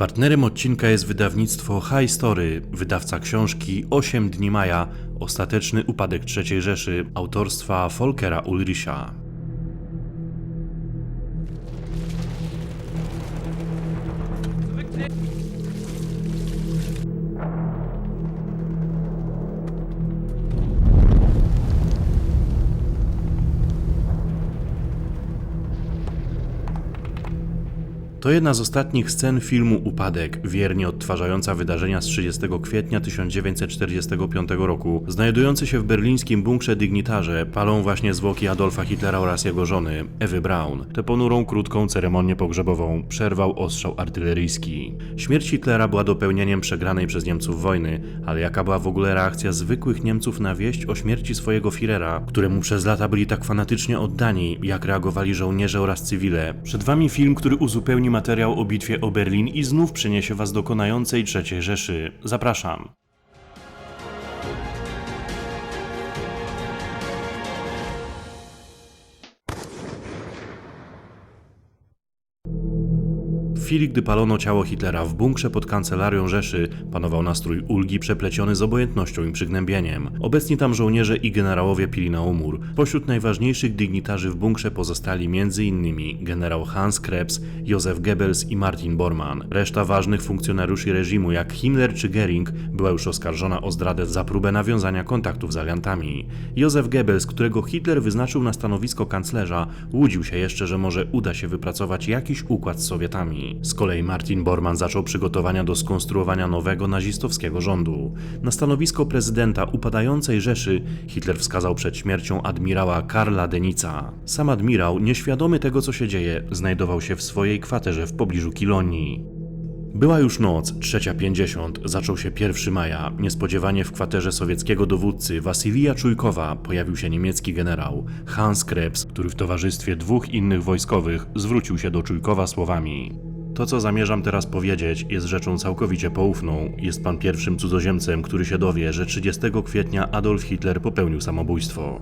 Partnerem odcinka jest wydawnictwo High Story, wydawca książki 8 dni maja, ostateczny upadek III Rzeszy, autorstwa Volkera Ulricha. To jedna z ostatnich scen filmu Upadek, wiernie odtwarzająca wydarzenia z 30 kwietnia 1945 roku. Znajdujący się w berlińskim bunkrze dygnitarze palą właśnie zwłoki Adolfa Hitlera oraz jego żony, Ewy Braun. Tę ponurą, krótką ceremonię pogrzebową przerwał ostrzał artyleryjski. Śmierć Hitlera była dopełnieniem przegranej przez Niemców wojny, ale jaka była w ogóle reakcja zwykłych Niemców na wieść o śmierci swojego Führera, któremu przez lata byli tak fanatycznie oddani, jak reagowali żołnierze oraz cywile. Przed wami film, który uzupełni materiał o bitwie o Berlin i znów przeniesie was do konającej III Rzeszy. Zapraszam. Chwili, gdy palono ciało Hitlera w bunkrze pod kancelarią Rzeszy, panował nastrój ulgi przepleciony z obojętnością i przygnębieniem. Obecni tam żołnierze i generałowie pili na umór. Pośród najważniejszych dygnitarzy w bunkrze pozostali m.in. generał Hans Krebs, Józef Goebbels i Martin Bormann. Reszta ważnych funkcjonariuszy reżimu, jak Himmler czy Göring, była już oskarżona o zdradę za próbę nawiązania kontaktów z aliantami. Józef Goebbels, którego Hitler wyznaczył na stanowisko kanclerza, łudził się jeszcze, że może uda się wypracować jakiś układ z Sowietami. Z kolei Martin Bormann zaczął przygotowania do skonstruowania nowego nazistowskiego rządu. Na stanowisko prezydenta upadającej Rzeszy Hitler wskazał przed śmiercią admirała Karla Denica. Sam admirał, nieświadomy tego co się dzieje, znajdował się w swojej kwaterze w pobliżu Kilonii. Była już noc, 3.50, zaczął się 1 maja. Niespodziewanie w kwaterze sowieckiego dowódcy Wasylija Czujkowa pojawił się niemiecki generał Hans Krebs, który w towarzystwie dwóch innych wojskowych zwrócił się do Czujkowa słowami. To, co zamierzam teraz powiedzieć, jest rzeczą całkowicie poufną. Jest pan pierwszym cudzoziemcem, który się dowie, że 30 kwietnia Adolf Hitler popełnił samobójstwo.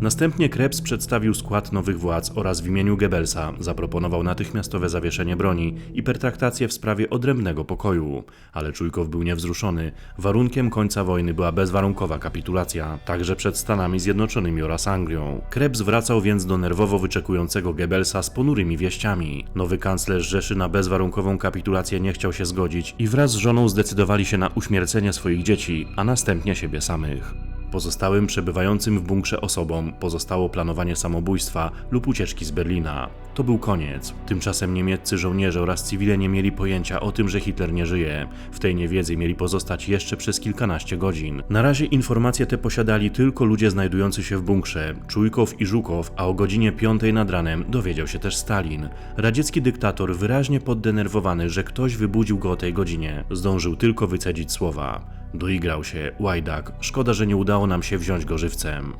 Następnie Krebs przedstawił skład nowych władz oraz w imieniu Goebbelsa zaproponował natychmiastowe zawieszenie broni i pertraktację w sprawie odrębnego pokoju. Ale Czujkow był niewzruszony. Warunkiem końca wojny była bezwarunkowa kapitulacja, także przed Stanami Zjednoczonymi oraz Anglią. Krebs wracał więc do nerwowo wyczekującego Goebbelsa z ponurymi wieściami. Nowy kanclerz Rzeszy na bezwarunkową kapitulację nie chciał się zgodzić i wraz z żoną zdecydowali się na uśmiercenie swoich dzieci, a następnie siebie samych. Pozostałym przebywającym w bunkrze osobom pozostało planowanie samobójstwa lub ucieczki z Berlina. To był koniec. Tymczasem niemieccy żołnierze oraz cywile nie mieli pojęcia o tym, że Hitler nie żyje. W tej niewiedzy mieli pozostać jeszcze przez kilkanaście godzin. Na razie informacje te posiadali tylko ludzie znajdujący się w bunkrze, Czujkow i Żukow, a o godzinie 5 nad ranem dowiedział się też Stalin. Radziecki dyktator, wyraźnie poddenerwowany, że ktoś wybudził go o tej godzinie, zdążył tylko wycedzić słowa. Doigrał się, łajdak. Szkoda, że nie udało nam się wziąć go żywcem.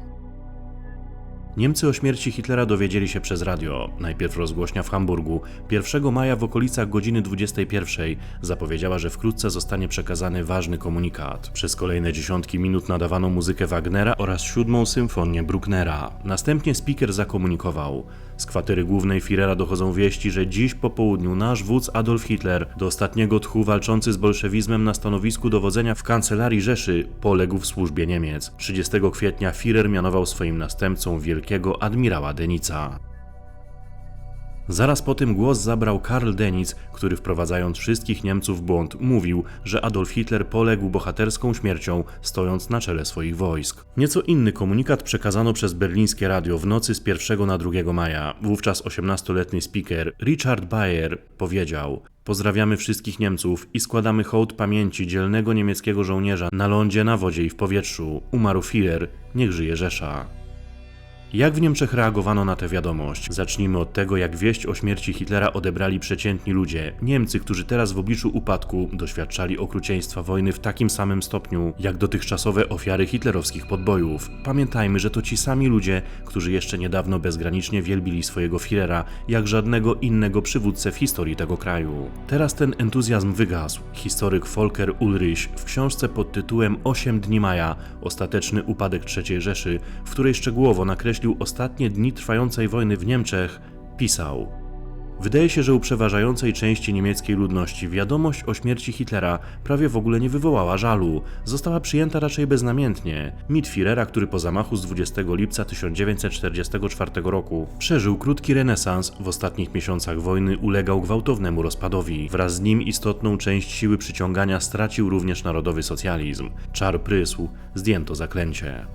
Niemcy o śmierci Hitlera dowiedzieli się przez radio. Najpierw rozgłośnia w Hamburgu. 1 maja w okolicach godziny 21 zapowiedziała, że wkrótce zostanie przekazany ważny komunikat. Przez kolejne dziesiątki minut nadawano muzykę Wagnera oraz siódmą symfonię Brucknera. Następnie speaker zakomunikował. Z kwatery głównej Führera dochodzą wieści, że dziś po południu nasz wódz Adolf Hitler, do ostatniego tchu walczący z bolszewizmem na stanowisku dowodzenia w kancelarii Rzeszy, poległ w służbie Niemiec. 30 kwietnia Führer mianował swoim następcą wielkiego admirała Denica. Zaraz po tym głos zabrał Karl Denitz, który wprowadzając wszystkich Niemców w błąd, mówił, że Adolf Hitler poległ bohaterską śmiercią, stojąc na czele swoich wojsk. Nieco inny komunikat przekazano przez berlińskie radio w nocy z 1 na 2 maja. Wówczas 18-letni speaker Richard Bayer powiedział: Pozdrawiamy wszystkich Niemców i składamy hołd pamięci dzielnego niemieckiego żołnierza na lądzie, na wodzie i w powietrzu. Umarł Führer, niech żyje Rzesza. Jak w Niemczech reagowano na tę wiadomość? Zacznijmy od tego, jak wieść o śmierci Hitlera odebrali przeciętni ludzie. Niemcy, którzy teraz w obliczu upadku doświadczali okrucieństwa wojny w takim samym stopniu, jak dotychczasowe ofiary hitlerowskich podbojów. Pamiętajmy, że to ci sami ludzie, którzy jeszcze niedawno bezgranicznie wielbili swojego Führera, jak żadnego innego przywódcę w historii tego kraju. Teraz ten entuzjazm wygasł. Historyk Volker Ulrich w książce pod tytułem 8 dni maja, ostateczny upadek III Rzeszy, w której szczegółowo nakreślił ostatnie dni trwającej wojny w Niemczech, pisał: Wydaje się, że u przeważającej części niemieckiej ludności wiadomość o śmierci Hitlera prawie w ogóle nie wywołała żalu. Została przyjęta raczej beznamiętnie. Mit Führera, który po zamachu z 20 lipca 1944 roku przeżył krótki renesans, w ostatnich miesiącach wojny ulegał gwałtownemu rozpadowi. Wraz z nim istotną część siły przyciągania stracił również narodowy socjalizm. Czar prysł, zdjęto zaklęcie.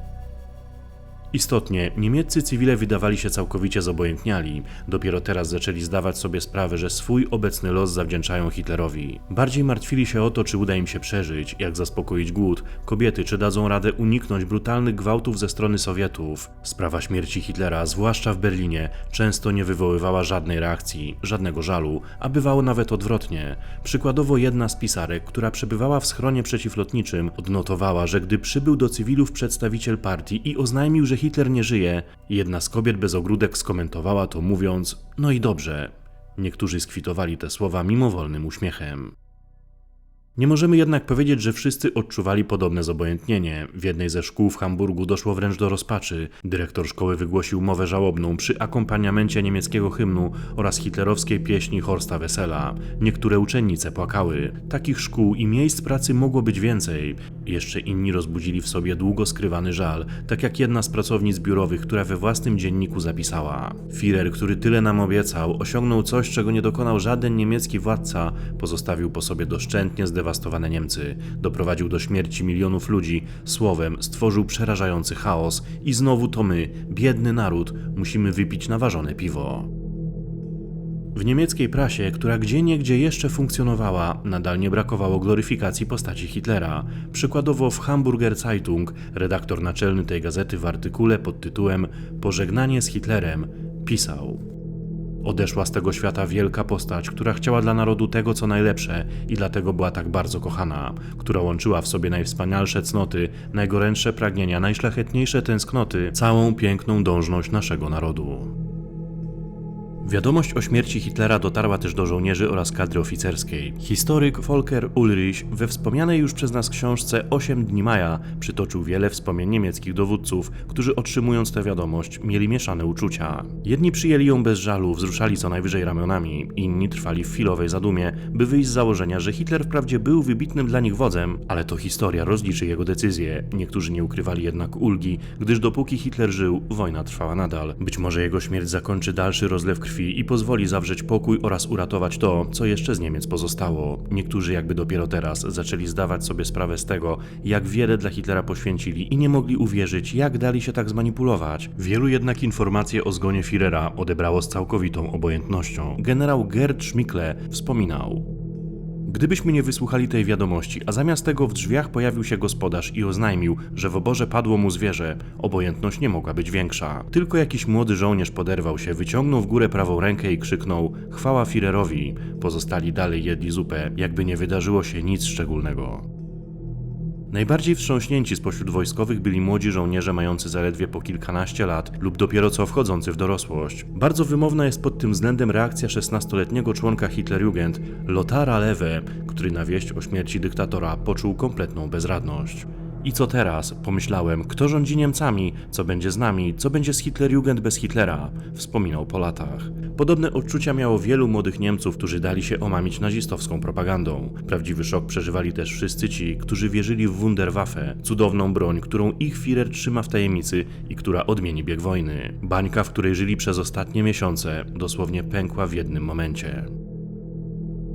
Istotnie, niemieccy cywile wydawali się całkowicie zobojętniali. Dopiero teraz zaczęli zdawać sobie sprawę, że swój obecny los zawdzięczają Hitlerowi. Bardziej martwili się o to, czy uda im się przeżyć, jak zaspokoić głód, kobiety, czy dadzą radę uniknąć brutalnych gwałtów ze strony Sowietów. Sprawa śmierci Hitlera, zwłaszcza w Berlinie, często nie wywoływała żadnej reakcji, żadnego żalu, a bywało nawet odwrotnie. Przykładowo jedna z pisarek, która przebywała w schronie przeciwlotniczym, odnotowała, że gdy przybył do cywilów przedstawiciel partii i oznajmił, że Hitler nie żyje, jedna z kobiet bez ogródek skomentowała to mówiąc: No i dobrze. Niektórzy skwitowali te słowa mimowolnym uśmiechem. Nie możemy jednak powiedzieć, że wszyscy odczuwali podobne zobojętnienie. W jednej ze szkół w Hamburgu doszło wręcz do rozpaczy. Dyrektor szkoły wygłosił mowę żałobną przy akompaniamencie niemieckiego hymnu oraz hitlerowskiej pieśni Horsta Wesela. Niektóre uczennice płakały. Takich szkół i miejsc pracy mogło być więcej. Jeszcze inni rozbudzili w sobie długo skrywany żal, tak jak jedna z pracownic biurowych, która we własnym dzienniku zapisała. Führer, który tyle nam obiecał, osiągnął coś, czego nie dokonał żaden niemiecki władca, pozostawił po sobie doszczętnie zdewastowane Niemcy, doprowadził do śmierci milionów ludzi, słowem stworzył przerażający chaos i znowu to my, biedny naród, musimy wypić naważone piwo. W niemieckiej prasie, która gdzieniegdzie jeszcze funkcjonowała, nadal nie brakowało gloryfikacji postaci Hitlera. Przykładowo w Hamburger Zeitung redaktor naczelny tej gazety w artykule pod tytułem Pożegnanie z Hitlerem pisał: Odeszła z tego świata wielka postać, która chciała dla narodu tego, co najlepsze i dlatego była tak bardzo kochana, która łączyła w sobie najwspanialsze cnoty, najgorętsze pragnienia, najszlachetniejsze tęsknoty, całą piękną dążność naszego narodu. Wiadomość o śmierci Hitlera dotarła też do żołnierzy oraz kadry oficerskiej. Historyk Volker Ulrich we wspomnianej już przez nas książce 8 dni maja przytoczył wiele wspomnień niemieckich dowódców, którzy otrzymując tę wiadomość mieli mieszane uczucia. Jedni przyjęli ją bez żalu, wzruszali co najwyżej ramionami, inni trwali w chwilowej zadumie, by wyjść z założenia, że Hitler wprawdzie był wybitnym dla nich wodzem, ale to historia rozliczy jego decyzje. Niektórzy nie ukrywali jednak ulgi, gdyż dopóki Hitler żył, wojna trwała nadal. Być może jego śmierć zakończy dalszy rozlew krwi i pozwoli zawrzeć pokój oraz uratować to, co jeszcze z Niemiec pozostało. Niektórzy jakby dopiero teraz zaczęli zdawać sobie sprawę z tego, jak wiele dla Hitlera poświęcili i nie mogli uwierzyć, jak dali się tak zmanipulować. Wielu jednak informacje o zgonie Führera odebrało z całkowitą obojętnością. Generał Gerd Schmickle wspominał. Gdybyśmy nie wysłuchali tej wiadomości, a zamiast tego w drzwiach pojawił się gospodarz i oznajmił, że w oborze padło mu zwierzę, obojętność nie mogła być większa. Tylko jakiś młody żołnierz poderwał się, wyciągnął w górę prawą rękę i krzyknął: Chwała Führerowi! Pozostali dalej jedli zupę, jakby nie wydarzyło się nic szczególnego. Najbardziej wstrząśnięci spośród wojskowych byli młodzi żołnierze mający zaledwie po kilkanaście lat lub dopiero co wchodzący w dorosłość. Bardzo wymowna jest pod tym względem reakcja 16-letniego członka Hitlerjugend, Lothara Lewe, który na wieść o śmierci dyktatora poczuł kompletną bezradność. I co teraz? Pomyślałem, kto rządzi Niemcami, co będzie z nami, co będzie z Hitlerjugend bez Hitlera? Wspominał po latach. Podobne odczucia miało wielu młodych Niemców, którzy dali się omamić nazistowską propagandą. Prawdziwy szok przeżywali też wszyscy ci, którzy wierzyli w Wunderwaffe, cudowną broń, którą ich Führer trzyma w tajemnicy i która odmieni bieg wojny. Bańka, w której żyli przez ostatnie miesiące, dosłownie pękła w jednym momencie.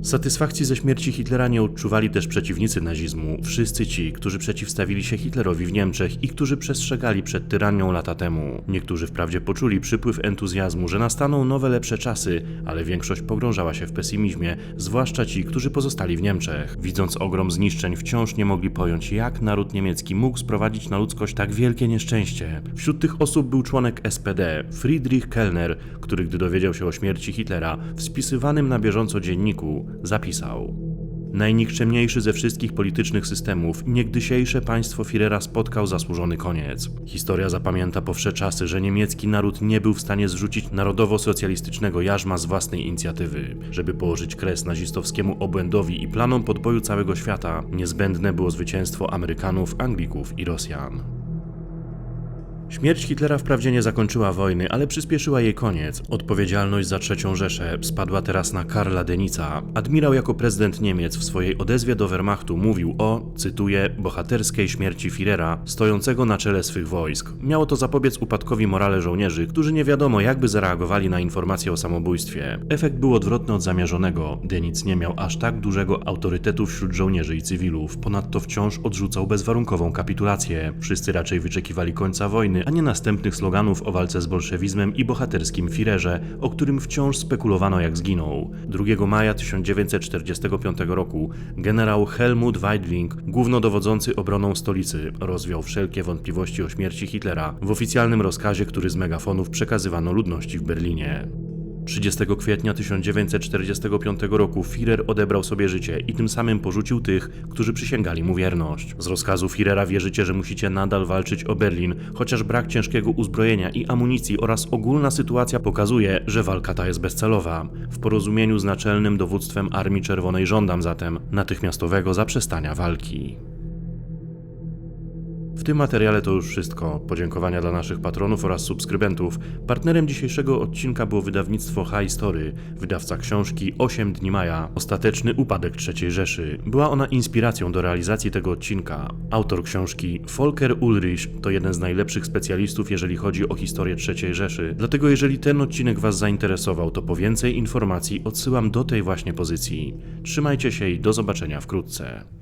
Satysfakcji ze śmierci Hitlera nie odczuwali też przeciwnicy nazizmu, wszyscy ci, którzy przeciwstawili się Hitlerowi w Niemczech i którzy przestrzegali przed tyranią lata temu. Niektórzy wprawdzie poczuli przypływ entuzjazmu, że nastaną nowe, lepsze czasy, ale większość pogrążała się w pesymizmie, zwłaszcza ci, którzy pozostali w Niemczech. Widząc ogrom zniszczeń, wciąż nie mogli pojąć, jak naród niemiecki mógł sprowadzić na ludzkość tak wielkie nieszczęście. Wśród tych osób był członek SPD, Friedrich Kellner, który gdy dowiedział się o śmierci Hitlera, w spisywanym na bieżąco dzienniku, zapisał: Najnikczemniejszy ze wszystkich politycznych systemów, niegdysiejsze państwo Führera spotkał zasłużony koniec. Historia zapamięta po czasy, że niemiecki naród nie był w stanie zrzucić narodowo-socjalistycznego jarzma z własnej inicjatywy. Żeby położyć kres nazistowskiemu obłędowi i planom podboju całego świata, niezbędne było zwycięstwo Amerykanów, Anglików i Rosjan. Śmierć Hitlera wprawdzie nie zakończyła wojny, ale przyspieszyła jej koniec. Odpowiedzialność za III Rzeszę spadła teraz na Karla Denica. Admirał jako prezydent Niemiec w swojej odezwie do Wehrmachtu mówił o, cytuję, bohaterskiej śmierci Führera, stojącego na czele swych wojsk. Miało to zapobiec upadkowi morale żołnierzy, którzy nie wiadomo jakby zareagowali na informacje o samobójstwie. Efekt był odwrotny od zamierzonego. Denic nie miał aż tak dużego autorytetu wśród żołnierzy i cywilów. Ponadto wciąż odrzucał bezwarunkową kapitulację. Wszyscy raczej wyczekiwali końca wojny, a nie następnych sloganów o walce z bolszewizmem i bohaterskim Führerze, o którym wciąż spekulowano jak zginął. 2 maja 1945 roku generał Helmut Weidling, głównodowodzący obroną stolicy, rozwiał wszelkie wątpliwości o śmierci Hitlera w oficjalnym rozkazie, który z megafonów przekazywano ludności w Berlinie. 30 kwietnia 1945 roku Führer odebrał sobie życie i tym samym porzucił tych, którzy przysięgali mu wierność. Z rozkazu Führera wierzycie, że musicie nadal walczyć o Berlin, chociaż brak ciężkiego uzbrojenia i amunicji oraz ogólna sytuacja pokazuje, że walka ta jest bezcelowa. W porozumieniu z naczelnym dowództwem Armii Czerwonej żądam zatem natychmiastowego zaprzestania walki. W tym materiale to już wszystko. Podziękowania dla naszych patronów oraz subskrybentów. Partnerem dzisiejszego odcinka było wydawnictwo High Story, wydawca książki 8 dni maja, ostateczny upadek III Rzeszy. Była ona inspiracją do realizacji tego odcinka. Autor książki, Volker Ulrich, to jeden z najlepszych specjalistów, jeżeli chodzi o historię III Rzeszy. Dlatego jeżeli ten odcinek Was zainteresował, to po więcej informacji odsyłam do tej właśnie pozycji. Trzymajcie się i do zobaczenia wkrótce.